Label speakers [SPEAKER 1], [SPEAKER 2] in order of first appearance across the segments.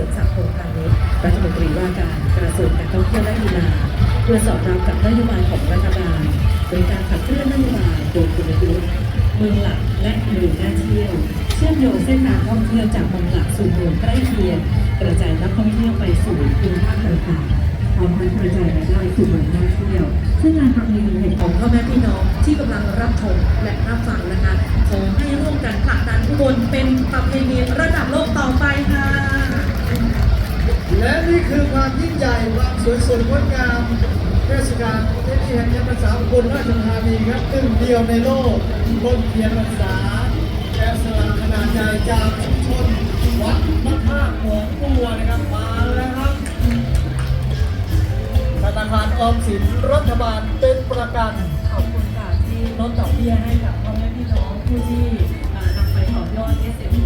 [SPEAKER 1] ริมศักดิ์พงษ์พาณิชย์รัฐมนตรีว่าการกระทรวงการท่องเที่ยวและกีฬาเพื่อสอดรับกับนโยบายของรัฐบาลโดยการขับเคลื่อนนโยบายโดยคุณยุทธ์เมืองหลักและเมืองน่าเที่ยว เชื่อมโยงเส้นทางท่องเที่ยวจากเมืองหลักสู่เมืองใกล้เคียงกระจายนักท่องเที่ยวไปสู่ภูมิภาคต่างๆพร้อมทั้งกระจายรายได้สู่เมืองท่องเที่ยว ซึ่งงานครั้งนี้เห็นของพ่อแม่พี่น้องที่กำลังรับชมและรับฟังนะคะขอให้ร่วมกันผลักดันทุกคนเป็นประเพณีระดับโลกต่อไปค่ะ
[SPEAKER 2] และนี่คือความยิ่งใหญ่ความสวยสดงดงามเทศกาลประเพณีแห่งชาติภาษาอุบลราชธานีครับหนึ่งเดียวในโลกบนเทียนภาษาแกะสลักขนาดใหญ่จากชุมชนวัดพระธาตุหนองบัวนะครับมาแล้วครับธนาคารออมสินรัฐบาลเป็นประกัน
[SPEAKER 1] ขอบคุณค่ะที่ลดดอกเบี้ยให้กับพ่อแม่พี่น้องผู้ที่อ่านำไปต่อยอด SME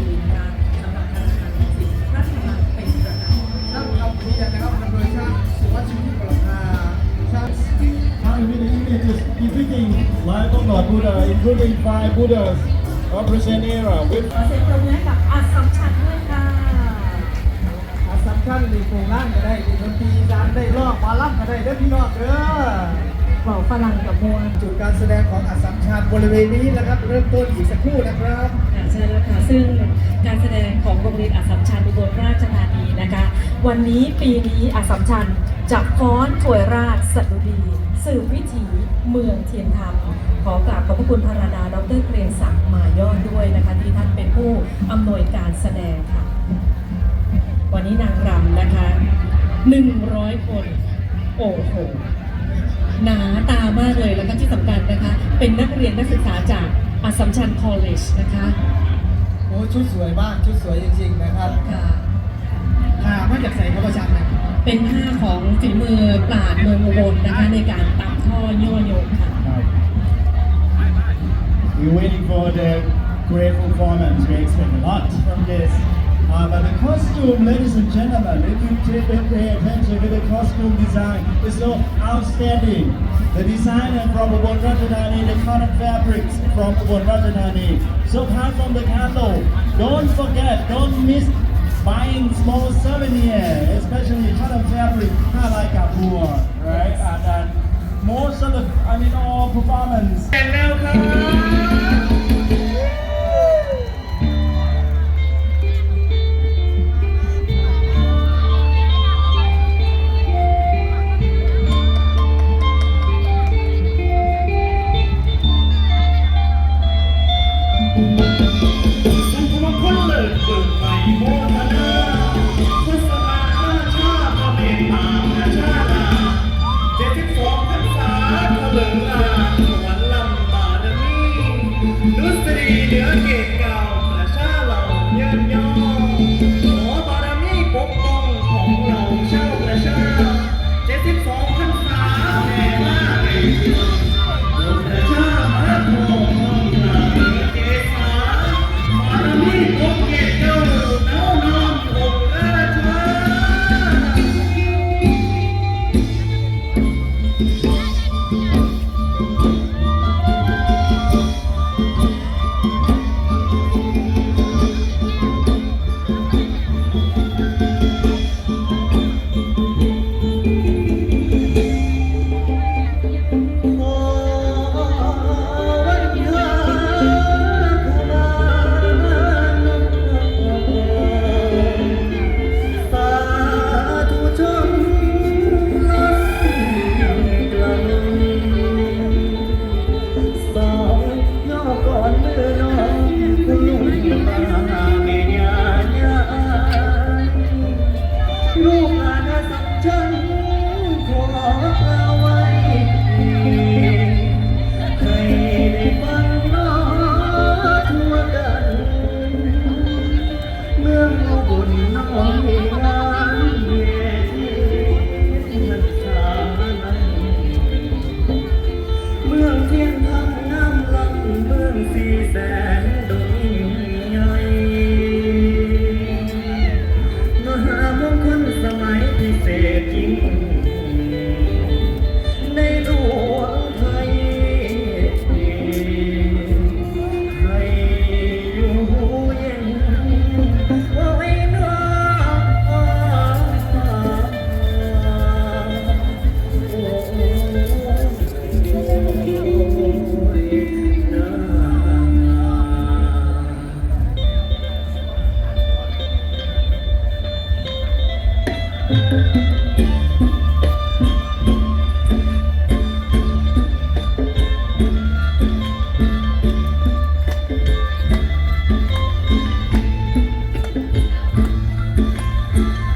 [SPEAKER 3] Buddhas of present era with
[SPEAKER 1] ขอเสียงปรบมือให้กับอัสสัมชัญด้วยค่ะ
[SPEAKER 2] อาสัมชันหรือโครงร่างก็ได้ดีดนตรีการได้ลอกมาลับก็ได้เด้อพี่น้องเด้อ
[SPEAKER 1] เป่าฝรั่งกับมวล
[SPEAKER 2] จุดการแสดงของอาสัมชันบริเวณนี้นะครับ เริ่มต้นอีกสักครู่นะครับ
[SPEAKER 1] ค่ะใช่แล้วค่ะซึ่งการแสดงของโรงเรียนอัสสัมชัญอุบลราชธานีนะคะ วันนี้ปีนี้อัสสัมชัญจับฟ้อนถวยราชสดุดี สืบวิถี เมืองเทียนธรรม ขอกราบขอบพระคุณพระดา ดรเกรียงศักดิ์มายอดด้วยนะคะที่ท่านเป็นผู้อำนวยการแสดงค่ะ วันนี้นางรำนะคะ100 คน โอ้โหหนาตามากเลยแล้วก็ที่สำคัญนะคะ เป็นนักเรียนนักศึกษาจากอัสสัมชัญคอลเลจนะคะ
[SPEAKER 2] โอ้ชุดสวยมาก ชุดสวยจริงๆนะครับ
[SPEAKER 1] ค่ะ
[SPEAKER 2] หามาจากใส่พระประชันนะ
[SPEAKER 1] เป็นผ้าของฝีมือปราดเมืองอุบลนะคะในการตำท่อย่อโยงค่ะ
[SPEAKER 3] We're waiting for the great performance. We expect a lot from this. Uh, but the costume, ladies and gentlemen, if you take pay attention to the costume design, it's so outstanding. The designer from Ubon Ratchanani, the cotton fabrics from Ubon Ratchanani. So apart from the catalog, don't forget, don't miss buying small souvenirs, especially cotton fabric, not like Kapur, right? And, then most of the, I mean, all performance.
[SPEAKER 2] And now Thank you. Thank you.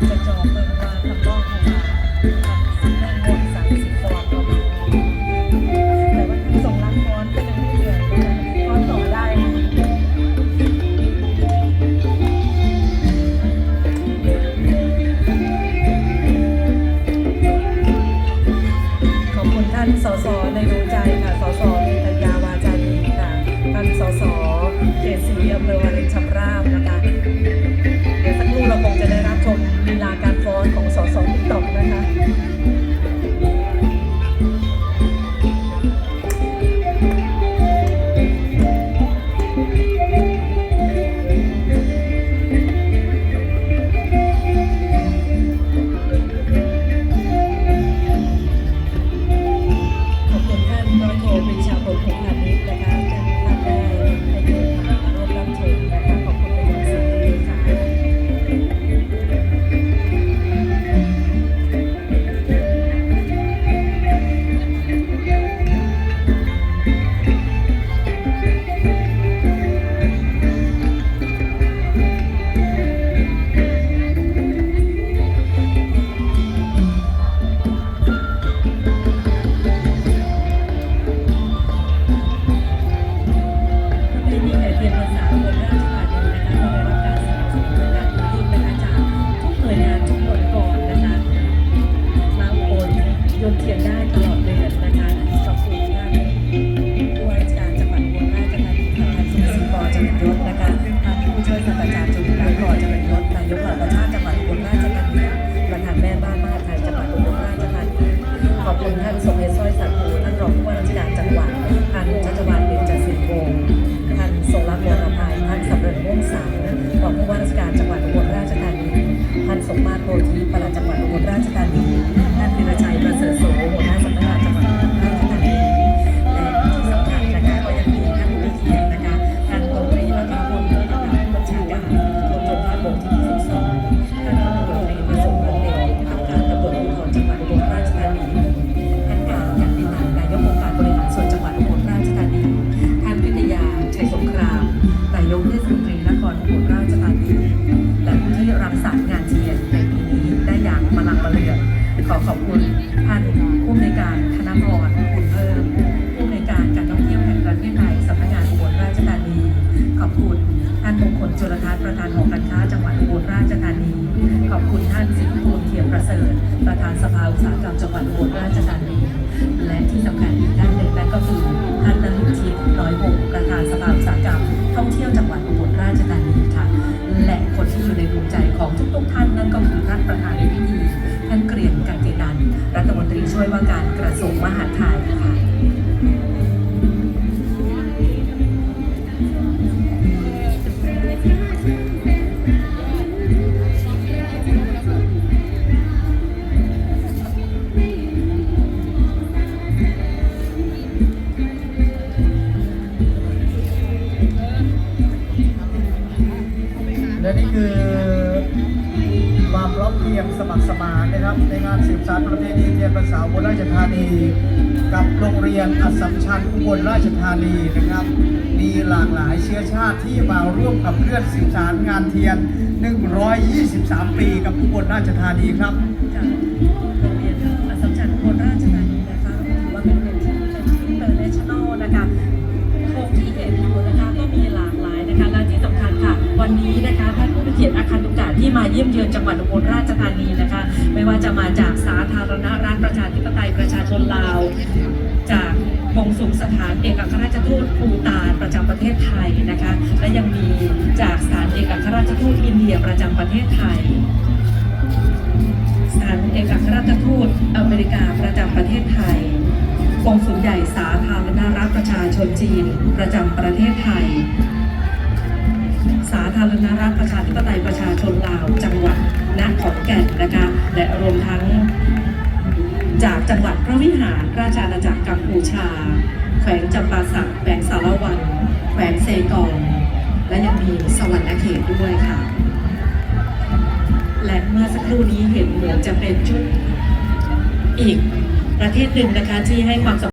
[SPEAKER 2] จะ
[SPEAKER 1] จอเปิดว่าทำรอบของเราทำสิ่งแรกหมดสามสิบฟองประมาณแต่ว่าส่งรักฟ้อนก็ยังไม่เกินฟ้อนต่อได้ขอบคุณท่านสสในดวงใจค่ะสสมีปัญญาวาจาดีค่ะท่านสสเขตสีอำเภอวารินช ศึกษาของผู้ว่าราชการจังหวัดอุบลราชธานีท่านสมมาตรโพธิปลัดจังหวัด อุตสาหกรรมจังหวัดอุบลราชธานีและที่สำคัญ
[SPEAKER 2] ลราชธานี กับโรงเรียนอัสสัมชัญอุบลราชธานีนะครับ มีหลากหลายเชื้อชาติที่มาร่วมกับเพื่อนสืบสารงานเทียน 123 ปีกับอุบลราชธานีครับ
[SPEAKER 1] จากโรงเรียนอัสสัมชัญอุบลราชธานีนะคะถือว่าเป็นโรงเรียนที่เป็นอินเตอร์เนชั่นแนลนะคะโครงที่เห็นอยู่นะคะก็มีหลากหลายนะคะและที่สำคัญค่ะวันนี้นะคะ ท่านผู้มีเกียรติอาคารตุกะที่มาเยี่ยมเยือนจังหวัดอุบลราชธานีนะคะ ไม่ว่าจะมาจากสาธารณรัฐประชาธิปไตยประชาชนลาว จากกงสุลสถานเอกอัครราชทูตภูตานประจำประเทศไทยนะคะ และยังมีจากสถานเอกอัครราชทูตอินเดียประจำประเทศไทยสถานเอกอัครราชทูตอเมริกาประจำประเทศไทยกองสุลใหญ่สาธารณรัฐประชาชนจีน ประจำประเทศไทย สาธารณรัฐประชาธิปไตยประชาชนลาวจังหวัดนขอนแก่นนะคะและรวมทั้งจากจังหวัดพระวิหารราชอาณาจักรกัมพูชา แขวงจำปาสักแขวงสารวัน แขวงเซกอง และยังมีสวรรณเขตด้วยค่ะ และเมื่อสักครู่นี้เห็นเหมือนจะเป็นชุดอีกประเทศหนึ่งนะคะที่ให้ความสำ